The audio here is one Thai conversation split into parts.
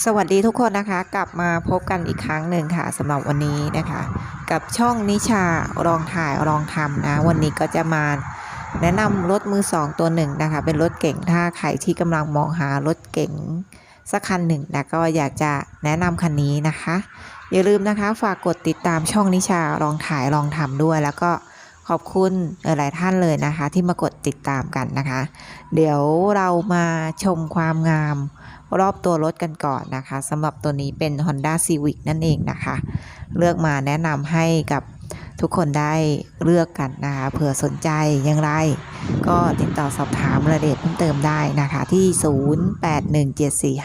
สวัสดีทุกคนนะคะ กลับมาพบกันอีกครั้งหนึ่งค่ะสำหรับวันนี้นะคะ กับช่องนิชารองถ่ายรองทำนะ วันนี้ก็จะมาแนะนำรถมือสองตัวหนึ่งนะคะ เป็นรถเก่งถ้าใครที่กำลังมองหารถเก่งสักคันหนึ่งนะก็อยากจะแนะนำคันนี้นะคะ อย่าลืมนะคะฝากกดติดตามช่องนิชารองถ่ายรองทำด้วย แล้วก็ขอบคุณหลายท่านเลยนะคะ ที่มากดติดตามกันนะคะ เดี๋ยวเรามาชมความงาม รอบตัวรถกันก่อนนะคะสำหรับตัวนี้เป็น Honda Civic นั่นเองนะคะ เลือกมาแนะนำให้กับทุกคนได้เลือกกันนะคะเผื่อสนใจอย่างไร ก็ติดต่อสอบถามรายละเอียดเพิ่มเติมได้นะคะที่ 081745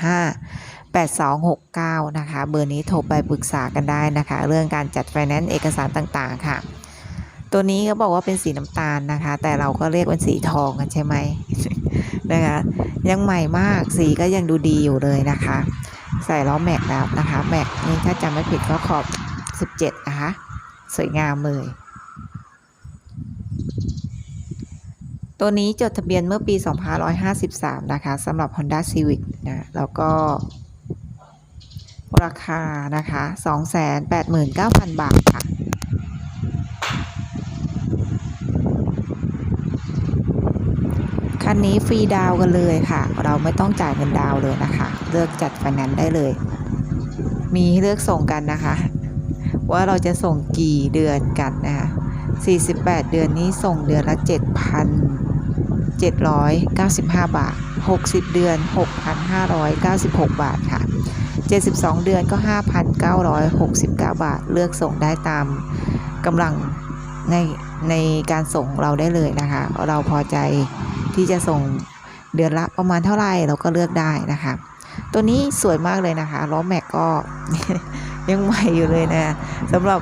8269 นะคะ เบอร์นี้โทรไปปรึกษากันได้นะคะ เรื่องการจัดไฟแนนซ์เอกสารต่างๆค่ะ ตัวนี้ก็บอกว่าเป็นสีน้ำตาลนะคะ แต่เราก็เรียกเป็นสีทองกันใช่ไหม นะคะ ยังใหม่มากสีก็ยังดูดีอยู่เลยนะคะ ใส่ล้อแม็กแล้วนะคะแม็กนี่ถ้าจำไม่ผิดก็ขอบ 17 นะคะ สวยงามเลย ตัวนี้จดทะเบียนเมื่อปี 2553 นะคะสำหรับ Honda Civic นะแล้วก็ราคานะคะ 289,000 บาทค่ะ คันนี้ฟรีดาวกันเลยค่ะ เราไม่ต้องจ่ายเงินดาวเลยนะคะ เลือกจัดไฟแนนซ์ได้เลย มีให้เลือกส่งกันนะคะ ว่าเราจะส่งกี่เดือนกันนะคะ48 เดือนนี้ส่งเดือนละ 7,795 บาท 60 เดือน 6,596 บาทค่ะ 72 เดือนก็ 5,969 บาท เลือกส่งได้ตามกำลังในในการส่งเราได้เลยนะคะ เราพอใจ ที่จะส่งเดือนละประมาณเท่าไหร่เราก็เลือกได้นะคะ ตัวนี้สวยมากเลยนะคะล้อแม็กก็ยังใหม่อยู่เลยนะสำหรับ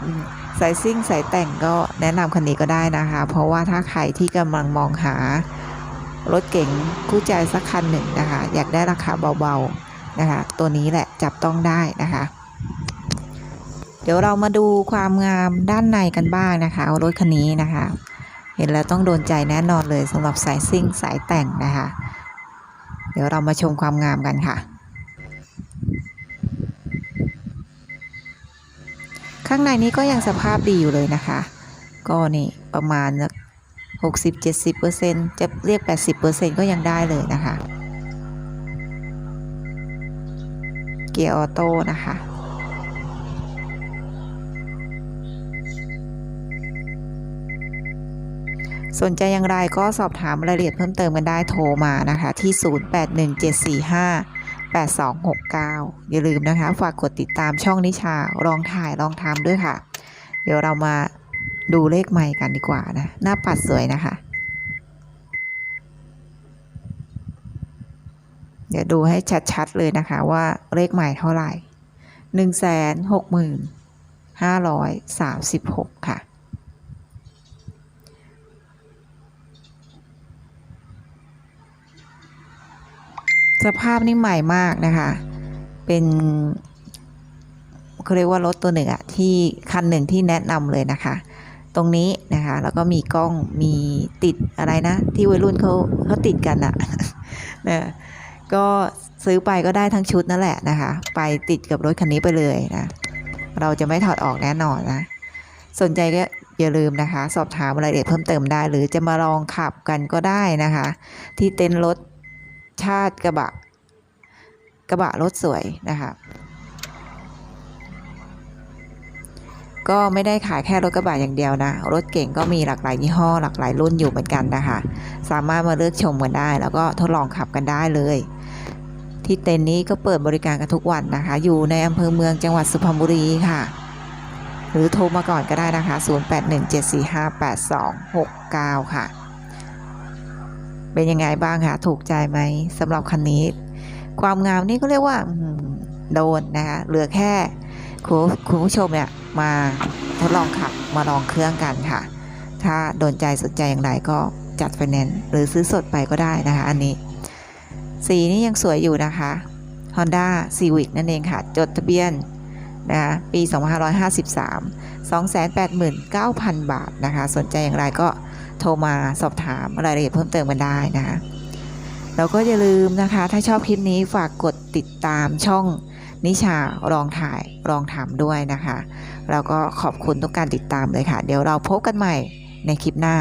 สายซิ่งสายแต่งก็แนะนำคันนี้ก็ได้นะคะ เพราะว่าถ้าใครที่กำลังมองหารถเก๋งคู่ใจสักคันหนึ่งนะคะ อยากได้ราคาเบาๆนะคะ ตัวนี้แหละจับต้องได้นะคะ เดี๋ยวเรามาดูความงามด้านในกันบ้างนะคะรถคันนี้นะคะ เห็นแล้วต้องโดนใจแน่นอนเลยสำหรับสายซิ่งสายแต่งนะคะ เดี๋ยวเรามาชมความงามกันค่ะ ข้างในนี้ก็ยังสภาพดีอยู่เลยนะคะ ก็นี่ประมาณหกสิบเจ็ดสิบเปอร์เซ็นจะเรียกแปดสิบเปอร์เซ็นก็ยังได้เลยนะคะ เกียร์ออโต้นะคะ สนใจอย่างไรก็สอบถามรายละเอียดเพิ่มเติมกันได้โทรมานะคะ ที่ 081745 8269 อย่าลืมนะคะ ฝากกดติดตามช่องนิชาลองถ่ายลองทำด้วยค่ะ เดี๋ยวเรามาดูเลขใหม่กันดีกว่านะ หน้าปัดสวยนะคะ เดี๋ยวดูให้ชัดๆเลยนะคะว่าเลขใหม่เท่าไหร่ 165,536 ค่ะ สภาพนี่ใหม่มากนะคะ เป็นเขาเรียกว่ารถตัวหนึ่งอะที่คันหนึ่งที่แนะนำเลยนะคะ ตรงนี้นะคะ แล้วก็มีกล้องมีติดอะไรนะ ที่วัยรุ่นเขาเขาติดกันอะนะก็ซื้อไปก็ได้ทั้งชุดนั่นแหละนะคะ ไปติดกับรถคันนี้ไปเลยนะ เราจะไม่ถอดออกแน่นอนนะ สนใจก็อย่าลืมนะคะ สอบถามรายละเอียดเพิ่มเติมได้ หรือจะมาลองขับกันก็ได้นะคะ ที่เต็นท์รถ ชาติกระบะ กระบะรถสวยนะคะก็ไม่ได้ขายแค่รถกระบะอย่างเดียวนะ รถเก่งก็มีหลากหลายยี่ห้อหลากหลายรุ่นอยู่เหมือนกันนะคะ สามารถมาเลือกชมกันได้ แล้วก็ทดลองขับกันได้เลย ที่เต็นท์นี้ก็เปิดบริการกันทุกวันนะคะ อยู่ในอำเภอเมืองจังหวัดสุพรรณบุรีค่ะ หรือโทรมาก่อนก็ได้นะคะ 0817458269 ค่ะ เป็นยังไงบ้างคะถูกใจไหมสำหรับคันนี้ ความงามนี่ก็เรียกว่าโดนนะคะเหลือแค่คุณคุณผู้ชมเนี่ยมาทดลองขับมาลองเครื่องกันค่ะ ถ้าโดนใจสนใจอย่างไรก็จัดไฟแนนซ์หรือซื้อสดไปก็ได้นะคะ อันนี้ สีนี่ยังสวยอยู่นะคะ Honda Civic นั่นเองค่ะ จดทะเบียนนะคะปี 2553 289,000 บาทนะคะ สนใจอย่างไรก็ โทรมาสอบถามรายละเอียดเพิ่มเติมกันได้นะคะแล้วก็อย่าลืมนะคะ ถ้าชอบคลิปนี้ฝากกดติดตามช่องนิชาลองถ่ายลองถามด้วยนะคะ แล้วก็ขอบคุณทุกการติดตามเลยค่ะ เดี๋ยวเราพบกันใหม่ในคลิปหน้า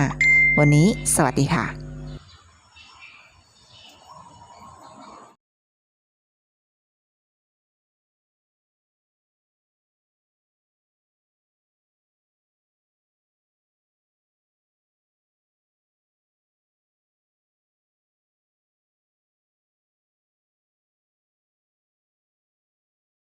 วันนี้สวัสดีค่ะ